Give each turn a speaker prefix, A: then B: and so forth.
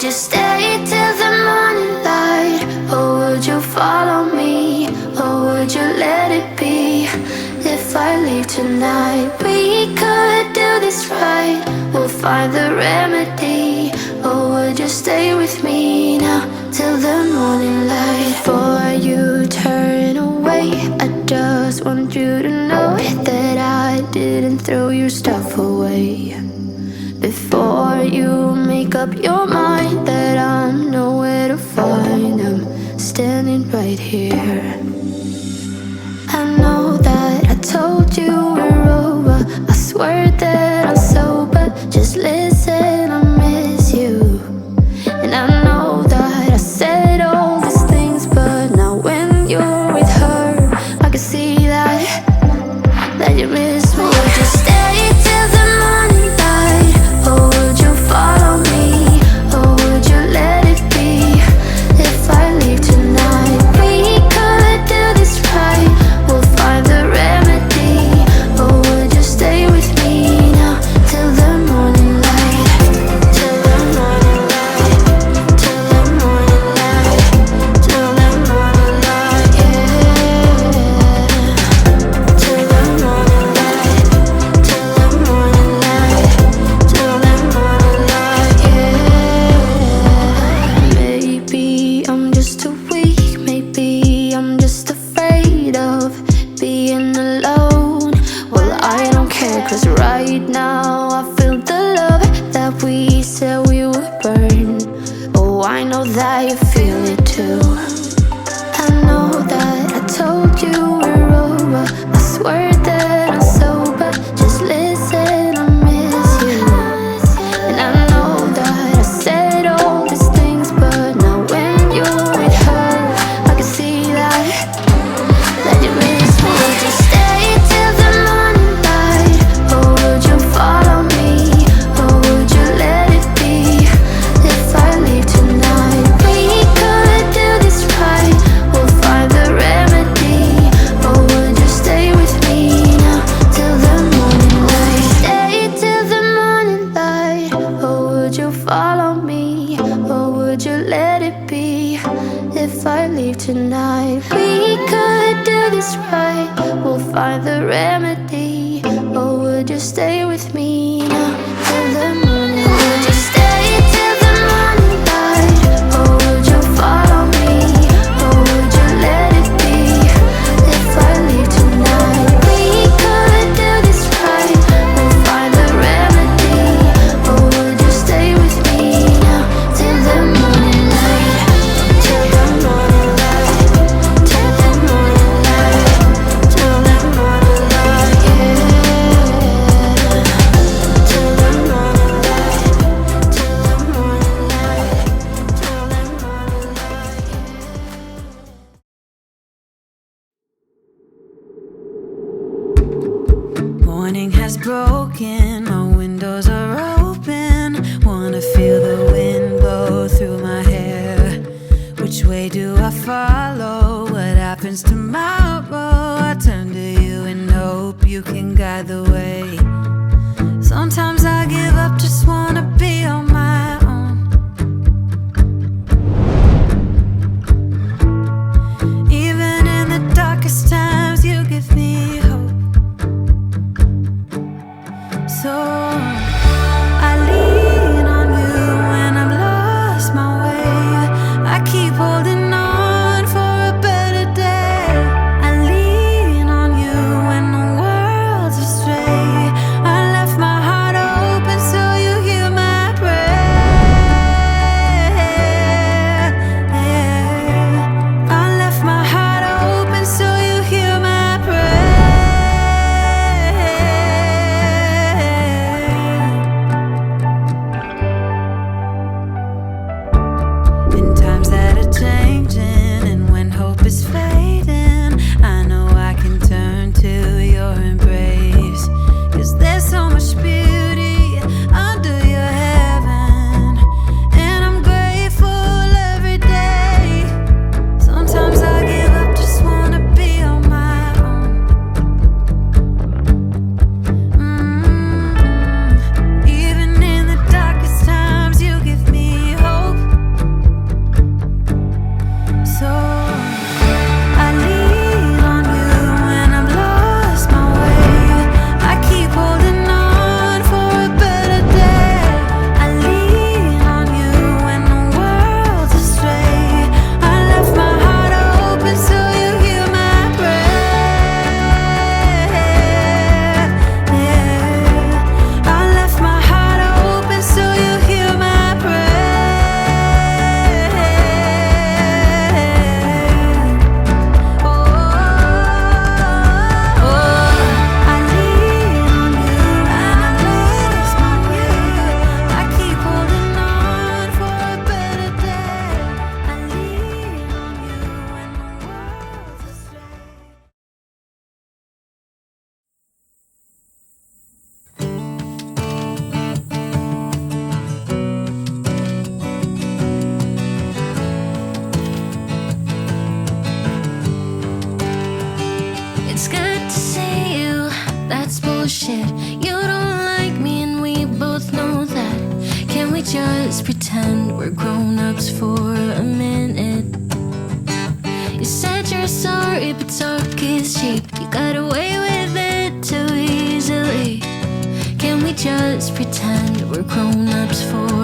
A: Would you stay till the morning light? Or would you follow me? Or would you let it be? If I leave tonight, we could do this right. We'll find the remedy. Or would you stay with me now till the morning light? Before you turn away, I just want you to know that I didn't throw your stuff away. Before you make up your mind that I'm nowhere to find, I'm standing right here. I know that I told you we're over. I swear that I'm sober. Just let. Cause right now I let it be if I leave tonight. We could do this right, we'll find the remedy. Or would you stay with me now?
B: windows are open. Wanna feel the wind blow through my hair. Which way do I follow? What happens tomorrow? I turn to you and hope you can guide the way. Sometimes I give up, just wanna be on You
C: don't like me, and we both know that. Can we just pretend we're grown ups for a minute? You said you're sorry, but talk is cheap. You got away with it too easily. Can we just pretend we're grown ups for